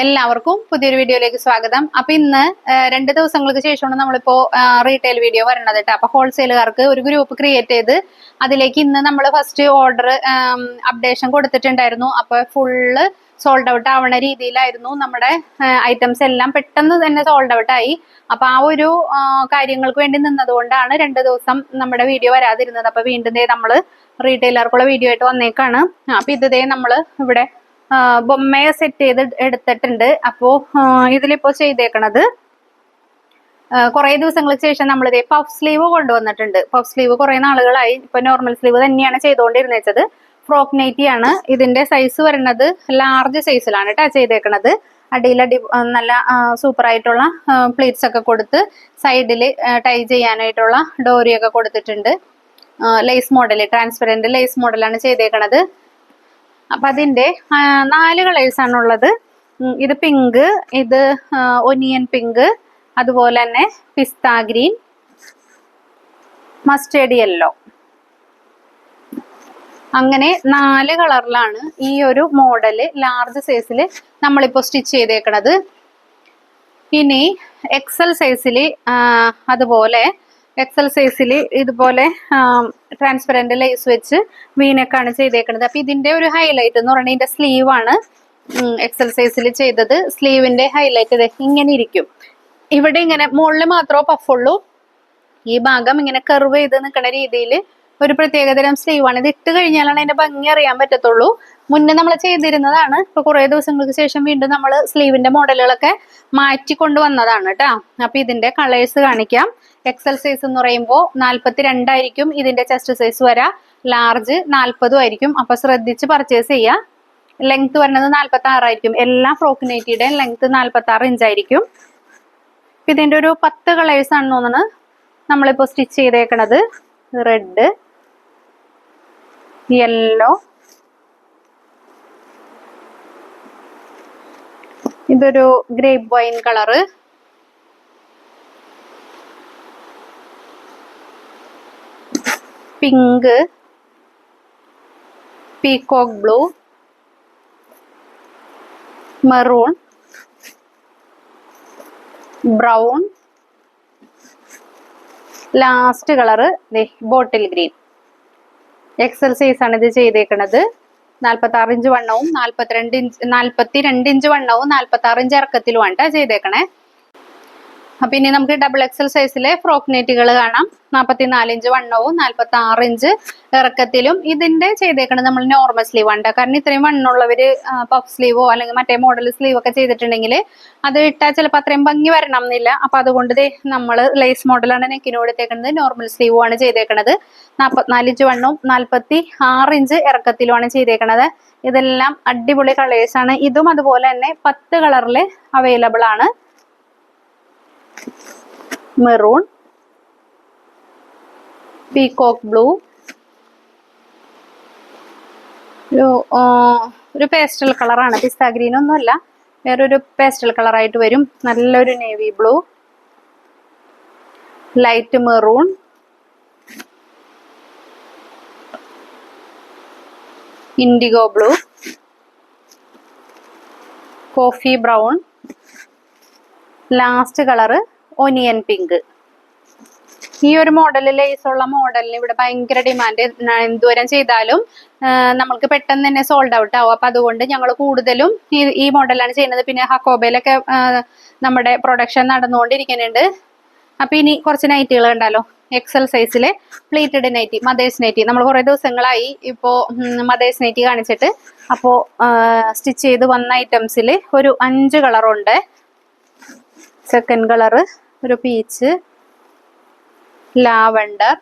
എല്ലാവർക്കും പുതിയൊരു വീഡിയോയിലേക്ക് സ്വാഗതം. അപ്പൊ ഇന്ന് രണ്ട് ദിവസങ്ങൾക്ക് ശേഷമാണ് നമ്മളിപ്പോ റീറ്റെയിൽ വീഡിയോ വരണത് കേട്ടോ. അപ്പൊ ഹോൾസെയിലുകാർക്ക് ഒരു ഗ്രൂപ്പ് ക്രിയേറ്റ് ചെയ്ത് അതിലേക്ക് ഇന്ന് നമ്മൾ ഫസ്റ്റ് ഓർഡർ അപ്ഡേഷൻ കൊടുത്തിട്ടുണ്ടായിരുന്നു. അപ്പൊ ഫുള്ള് സോൾഡ് ഔട്ട് ആവണ രീതിയിലായിരുന്നു നമ്മുടെ ഐറ്റംസ് എല്ലാം പെട്ടെന്ന് തന്നെ സോൾഡ് ഔട്ട് ആയി. അപ്പൊ ആ ഒരു കാര്യങ്ങൾക്ക് വേണ്ടി നിന്നതുകൊണ്ടാണ് രണ്ട് ദിവസം നമ്മുടെ വീഡിയോ വരാതിരുന്നത്. അപ്പൊ വീണ്ടും ദേ നമ്മൾ റീറ്റെയിലർക്കുള്ള വീഡിയോ ആയിട്ട് വന്നേക്കാണ്. അപ്പൊ ഇത് ദേ നമ്മൾ ഇവിടെ ബൊമ്മയെ സെറ്റ് ചെയ്ത് എടുത്തിട്ടുണ്ട്. അപ്പോൾ ഇതിലിപ്പോൾ ഇതിലിപ്പോ ചെയ്തേക്കണത് കുറെ ദിവസങ്ങൾക്ക് ശേഷം നമ്മൾ ഇതേ പഫ് സ്ലീവ് കൊണ്ടുവന്നിട്ടുണ്ട്. പഫ് സ്ലീവ് കുറെ നാളുകളായി ഇപ്പൊ നോർമൽ സ്ലീവ് തന്നെയാണ് ചെയ്തുകൊണ്ടിരുന്നത് ഫ്രോക്ക് നൈറ്റി ആണ്. ഇതിന്റെ സൈസ് വരുന്നത് ലാർജ് സൈസിലാണ് കേട്ടോ ചെയ്തേക്കണത്. അടിയിൽ അടി നല്ല സൂപ്പർ ആയിട്ടുള്ള പ്ലേറ്റ്സ് ഒക്കെ കൊടുത്ത് സൈഡിൽ ടൈ ചെയ്യാനായിട്ടുള്ള ഡോറിയൊക്കെ കൊടുത്തിട്ടുണ്ട്. ലേസ് മോഡൽ ട്രാൻസ്പെറന്റ് ലേസ് മോഡലാണ് ചെയ്തേക്കണത്. അപ്പൊ അതിന്റെ നാല് കളേഴ്സ് ആണുള്ളത്. ഉം, ഇത് പിങ്ക് ഇത് ഒനിയൻ പിങ്ക് അതുപോലെ തന്നെ പിസ്ത ഗ്രീൻ മസ്റ്റേഡ് യെല്ലോ അങ്ങനെ നാല് കളറിലാണ് ഈ ഒരു മോഡൽ ലാർജ് സൈസിൽ നമ്മളിപ്പോൾ സ്റ്റിച്ച് ചെയ്തേക്കണത്. ഇനി എക്സൽ സൈസിൽ അതുപോലെ എക്സൽ സൈസിൽ ഇതുപോലെ ട്രാൻസ്പെറന്റ് ലേസ് വെച്ച് മീനൊക്കെയാണ് ചെയ്തേക്കുന്നത് അപ്പൊ ഇതിന്റെ ഒരു ഹൈലൈറ്റ് എന്ന് പറഞ്ഞാൽ ഇതിന്റെ സ്ലീവാണ് എക്സൽ സൈസിൽ ചെയ്തത്. സ്ലീവിന്റെ ഹൈലൈറ്റ് ഇങ്ങനെ ഇരിക്കും. ഇവിടെ ഇങ്ങനെ മുകളിൽ മാത്രമേ പഫുള്ളൂ ഈ ഭാഗം ഇങ്ങനെ കർവ് ചെയ്ത് നിൽക്കുന്ന രീതിയിൽ ഒരു പ്രത്യേകതരം സ്ലീവാണ് ഇത് ഇട്ട് കഴിഞ്ഞാലാണ് അതിന്റെ ഭംഗി അറിയാൻ പറ്റത്തുള്ളൂ. മുന്നേ നമ്മൾ ചെയ്തിരുന്നതാണ്. ഇപ്പൊ കുറെ ദിവസങ്ങൾക്ക് ശേഷം വീണ്ടും നമ്മൾ സ്ലീവിന്റെ മോഡലുകളൊക്കെ മാറ്റി കൊണ്ടുവന്നതാണ് കേട്ടോ. അപ്പൊ ഇതിന്റെ കളേഴ്സ് കാണിക്കാം. എക്സൽ സൈസ് എന്ന് പറയുമ്പോൾ നാല്പത്തി രണ്ടായിരിക്കും ഇതിന്റെ ചെസ്റ്റ് സൈസ് വരാ ലാർജ് നാൽപ്പതും ആയിരിക്കും. അപ്പൊ ശ്രദ്ധിച്ച് പർച്ചേസ് ചെയ്യുക ലെങ്ത് വരുന്നത് നാൽപ്പത്തി ആറായിരിക്കും എല്ലാ ഫ്രോക്ക് നൈറ്റിയുടെയും ലെങ്ത് നാൽപ്പത്തി ആറ് ഇഞ്ചായിരിക്കും ഇതിന്റെ ഒരു പത്ത് കളേഴ്സ് ആണ് തോന്നുന്നത് നമ്മളിപ്പോ സ്റ്റിച്ച് ചെയ്തേക്കണത്. റെഡ് യെല്ലോ ഇതൊരു grape wine colour pink peacock blue maroon brown last colour bottle green XL size ആണ് ഇത് ചെയ്തേക്കണത്. നാൽപ്പത്തി ആറ് ഇഞ്ച് വണ്ണവും നാൽപ്പത്തിരണ്ട് ഇഞ്ച് നാൽപ്പത്തി രണ്ട് ഇഞ്ച് വണ്ണവും നാൽപ്പത്തി ആറ് ഇഞ്ച് ഇറക്കത്തിലുമാണ് ചെയ്തേക്കണേ. അപ്പൊ ഇനി നമുക്ക് ഡബിൾ എക്സൽ സൈസിലെ ഫ്രോക്ക് നെറ്റുകൾ കാണാം. നാൽപ്പത്തി നാല് ഇഞ്ച് വണ്ണവും നാൽപ്പത്തി ആറ് ഇഞ്ച് ഇറക്കത്തിലും. ഇതിന്റെ ചെയ്തേക്കണത് നമ്മൾ നോർമൽ സ്ലീവ് ആണ് കാരണം ഇത്രയും വണ്ണുള്ളവര് പഫ് സ്ലീവോ അല്ലെങ്കിൽ മറ്റേ മോഡൽ സ്ലീവ് ഒക്കെ ചെയ്തിട്ടുണ്ടെങ്കിൽ അത് ഇട്ടാൽ ചിലപ്പോൾ അത്രയും ഭംഗി വരണം എന്നില്ല. അപ്പൊ അതുകൊണ്ട് നമ്മൾ ലേസ് മോഡലാണ് നെക്കിനോട് എടുത്തേക്കുന്നത് നോർമൽ സ്ലീവും ആണ് ചെയ്തേക്കണത്. നാൽപ്പത്തിനാല് ഇഞ്ച് വണ്ണവും നാൽപ്പത്തി ആറ് ഇഞ്ച് ഇറക്കത്തിലുമാണ് ചെയ്തേക്കണത്. ഇതെല്ലാം അടിപൊളി കളേഴ്സ് ആണ്. ഇതും അതുപോലെ തന്നെ പത്ത് കളറിൽ അവൈലബിൾ ആണ്. മെറൂൺ പീകോക്ക് ബ്ലൂ ഒരു ഒരു പേസ്റ്റൽ കളറാണ് പിസ്ത ഗ്രീൻ ഒന്നുമല്ല. വേറൊരു പേസ്റ്റൽ കളറായിട്ട് വരും. നല്ലൊരു navy blue light maroon indigo blue coffee brown last colour onion pink ഈ ഒരു മോഡലിൽ ലേസ് ഉള്ള മോഡലിന് ഇവിടെ ഭയങ്കര ഡിമാൻഡ് എന്തോരം ചെയ്താലും നമ്മൾക്ക് പെട്ടെന്ന് തന്നെ സോൾഡ് ഔട്ട് ആവും. അപ്പൊ അതുകൊണ്ട് ഞങ്ങൾ കൂടുതലും ഈ മോഡലാണ് ചെയ്യുന്നത്. പിന്നെ ഹക്കോബയിലൊക്കെ നമ്മുടെ പ്രൊഡക്ഷൻ നടന്നുകൊണ്ടിരിക്കുന്നുണ്ട്. അപ്പൊ ഇനി കുറച്ച് നൈറ്റികൾ ഉണ്ടല്ലോ എക്സൽ സൈസിലെ പ്ലീറ്റഡ് നൈറ്റി മദേഴ്സ് നൈറ്റി നമ്മൾ കുറേ ദിവസങ്ങളായി ഇപ്പോ മദേഴ്സ് നൈറ്റി കാണിച്ചിട്ട്. അപ്പോൾ സ്റ്റിച്ച് ചെയ്ത് വന്ന ഐറ്റംസിൽ ഒരു അഞ്ച് കളറുണ്ട് സെക്കൻഡ് കളറ് ഒരു പീച്ച് ലാവണ്ടർ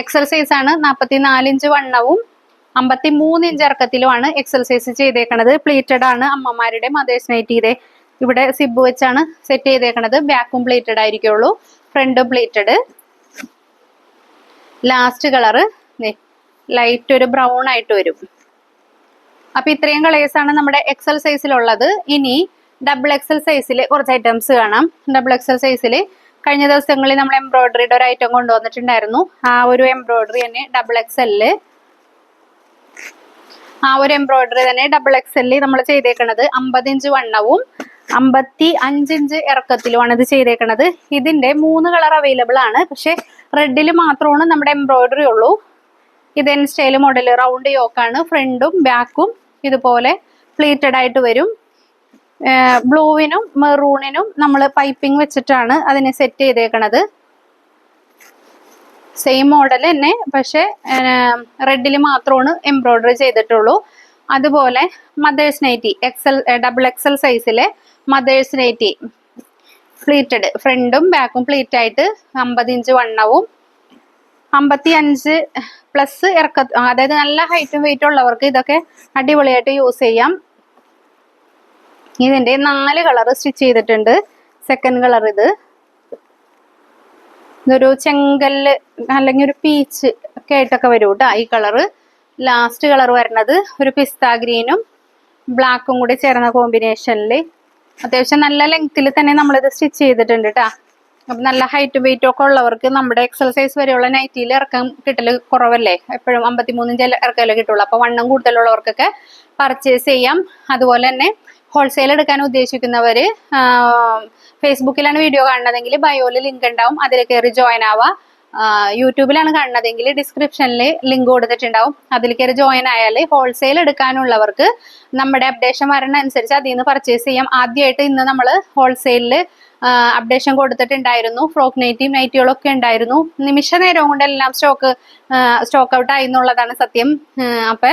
എക്സൽ സൈസ് ആണ് നാൽപ്പത്തി ഇഞ്ച് വണ്ണവും അമ്പത്തി മൂന്ന് ഇഞ്ച് ഇറക്കത്തിലുമാണ് എക്സൽ സൈസ് ചെയ്തേക്കണത്. പ്ലീറ്റഡ് ആണ് അമ്മമാരുടെ മദേഴ്സ് നൈറ്റ് ഇതേ. ഇവിടെ സിബ് വെച്ചാണ് സെറ്റ് ചെയ്തേക്കണത്. ബാക്കും പ്ലീറ്റഡ് ആയിരിക്കുള്ളൂ. ഫ്രണ്ടും പ്ലീറ്റഡ് ലാസ്റ്റ് കളറ് ലൈറ്റ് ഒരു ബ്രൗൺ ആയിട്ട് വരും. അപ്പൊ ഇത്രയും കളേഴ്സ് ആണ് നമ്മുടെ എക്സൽ സൈസിലുള്ളത് ഇനി ഡബിൾ എക്സൽ സൈസിൽ കുറച്ച് ഐറ്റംസ് കാണാം. ഡബിൾ എക്സൽ സൈസിൽ കഴിഞ്ഞ ദിവസങ്ങളിൽ നമ്മൾ എംബ്രോയിഡറിയുടെ ഒരു ഐറ്റം കൊണ്ടുവന്നിട്ടുണ്ടായിരുന്നു. ആ ഒരു എംബ്രോയിഡറി തന്നെ ഡബിൾ എക്സലിൽ ആ ഒരു എംബ്രോയിഡറി തന്നെ ഡബിൾ എക്സലിൽ നമ്മൾ ചെയ്തേക്കണത് അമ്പത് ഇഞ്ച് വണ്ണവും അമ്പത്തി അഞ്ച് ഇഞ്ച് ഇറക്കത്തിലുമാണ് ഇത് ചെയ്തേക്കണത്. ഇതിന്റെ മൂന്ന് കളർ അവൈലബിൾ ആണ്. പക്ഷെ റെഡിൽ മാത്രമാണ് നമ്മുടെ എംബ്രോയിഡറി ഉള്ളൂ. ഇത് എൻ സ്റ്റൈൽ മോഡൽ റൗണ്ട് യോക്കാണ് ഫ്രണ്ടും ബാക്കും ഇതുപോലെ പ്ലീറ്റഡ് ആയിട്ട് വരും. ബ്ലൂവിനും മെറൂണിനും നമ്മൾ പൈപ്പിംഗ് വെച്ചിട്ടാണ് അതിനെ സെറ്റ് ചെയ്തേക്കണത്. സെയിം മോഡൽ തന്നെ പക്ഷെ റെഡിൽ മാത്രമാണ് എംബ്രോയിഡറി ചെയ്തിട്ടുള്ളൂ. അതുപോലെ mothers nightie XL double XL സൈസിലെ mothers nightie pleated ഫ്രണ്ടും ബാക്കും പ്ലീറ്റ് ആയിട്ട് അമ്പത് ഇഞ്ച് വണ്ണവും അമ്പത്തി അഞ്ച് പ്ലസ് ഇറക്ക അതായത് നല്ല ഹൈറ്റും വെയിറ്റും ഉള്ളവർക്ക് ഇതൊക്കെ അടിപൊളിയായിട്ട് യൂസ് ചെയ്യാം. ഇതിന്റെ നാല് കളർ സ്റ്റിച്ച് ചെയ്തിട്ടുണ്ട്. സെക്കൻഡ് കളർ ഇത്. ഇതൊരു ചെങ്കല്ല് അല്ലെങ്കിൽ ഒരു പീച്ച് ഒക്കെ ആയിട്ടൊക്കെ വരും കേട്ടോ ഈ കളറ്. ലാസ്റ്റ് കളർ വരുന്നത് ഒരു പിസ്ത ഗ്രീനും ബ്ലാക്കും കൂടി ചേർന്ന കോമ്പിനേഷനിൽ അത്യാവശ്യം നല്ല ലെങ്ത്തിൽ തന്നെ നമ്മളിത് സ്റ്റിച്ച് ചെയ്തിട്ടുണ്ട് കേട്ടോ. അപ്പം നല്ല ഹൈറ്റും വെയിറ്റും ഒക്കെ ഉള്ളവർക്ക് നമ്മുടെ എക്സസൈസ് വരെയുള്ള നൈറ്റിയിൽ ഇറക്കം കിട്ടൽ കുറവല്ലേ? എപ്പോഴും അമ്പത്തിമൂന്നിഞ്ച് ഇറക്കമല്ലേ കിട്ടുള്ളൂ. അപ്പോൾ വണ്ണം കൂടുതലുള്ളവർക്കൊക്കെ പർച്ചേസ് ചെയ്യാം. അതുപോലെ തന്നെ ഹോൾസെയിൽ എടുക്കാൻ ഉദ്ദേശിക്കുന്നവർ ഫേസ്ബുക്കിലാണ് വീഡിയോ കാണുന്നതെങ്കിൽ ബയോയിൽ ലിങ്ക് ഉണ്ടാവും. അതിൽ കയറി ജോയിൻ ആവാം. യൂട്യൂബിലാണ് കാണുന്നതെങ്കിൽ ഡിസ്ക്രിപ്ഷനിൽ ലിങ്ക് കൊടുത്തിട്ടുണ്ടാവും. അതിൽ കയറി ജോയിൻ ആയാൽ ഹോൾസെയിൽ എടുക്കാനുള്ളവർക്ക് നമ്മുടെ അപ്ഡേഷൻ വരണ അനുസരിച്ച് അതിൽ നിന്ന് പർച്ചേസ് ചെയ്യാം. ആദ്യമായിട്ട് ഇന്ന് നമ്മൾ ഹോൾസെയിലിൽ അപ്ഡേഷൻ കൊടുത്തിട്ടുണ്ടായിരുന്നു. ഫ്രോക്ക് നൈറ്റിയും നൈറ്റികളൊക്കെ ഉണ്ടായിരുന്നു. നിമിഷ നേരം കൊണ്ട് എല്ലാം സ്റ്റോക്ക് സ്റ്റോക്ക് ഔട്ട് ആയി എന്നുള്ളതാണ് സത്യം. അപ്പൊ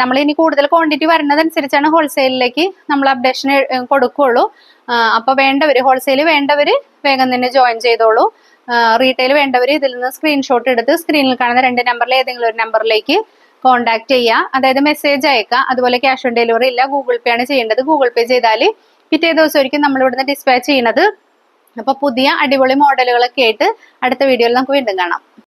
നമ്മൾ ഇനി കൂടുതൽ ക്വാണ്ടിറ്റി വരുന്നതനുസരിച്ചാണ് ഹോൾസെയിലിലേക്ക് നമ്മൾ അപ്ഡേഷൻ കൊടുക്കുകയുള്ളൂ. അപ്പൊ വേണ്ടവര് ഹോൾസെയിൽ വേണ്ടവര് വേഗം തന്നെ ജോയിൻ ചെയ്തോളൂ. റീറ്റെയിൽ വേണ്ടവർ ഇതിൽ നിന്ന് സ്ക്രീൻഷോട്ട് എടുത്ത് സ്ക്രീനിൽ കാണുന്ന രണ്ട് നമ്പറിൽ ഏതെങ്കിലും ഒരു നമ്പറിലേക്ക് കോൺടാക്ട് ചെയ്യുക. അതായത് മെസ്സേജ് അയക്കുക. അതുപോലെ ക്യാഷ് ഓൺ ഡെലിവറി ഇല്ല. ഗൂഗിൾ പേ ആണ് ചെയ്യേണ്ടത്. ഗൂഗിൾ പേ ചെയ്താൽ പിറ്റേ ദിവസമായിരിക്കും നമ്മൾ ഇവിടുന്ന് ഡിസ്പാച്ച് ചെയ്യുന്നത് അപ്പോൾ പുതിയ അടിപൊളി മോഡലുകളൊക്കെ ആയിട്ട് അടുത്ത വീഡിയോയിൽ നമുക്ക് വീണ്ടും കാണാം.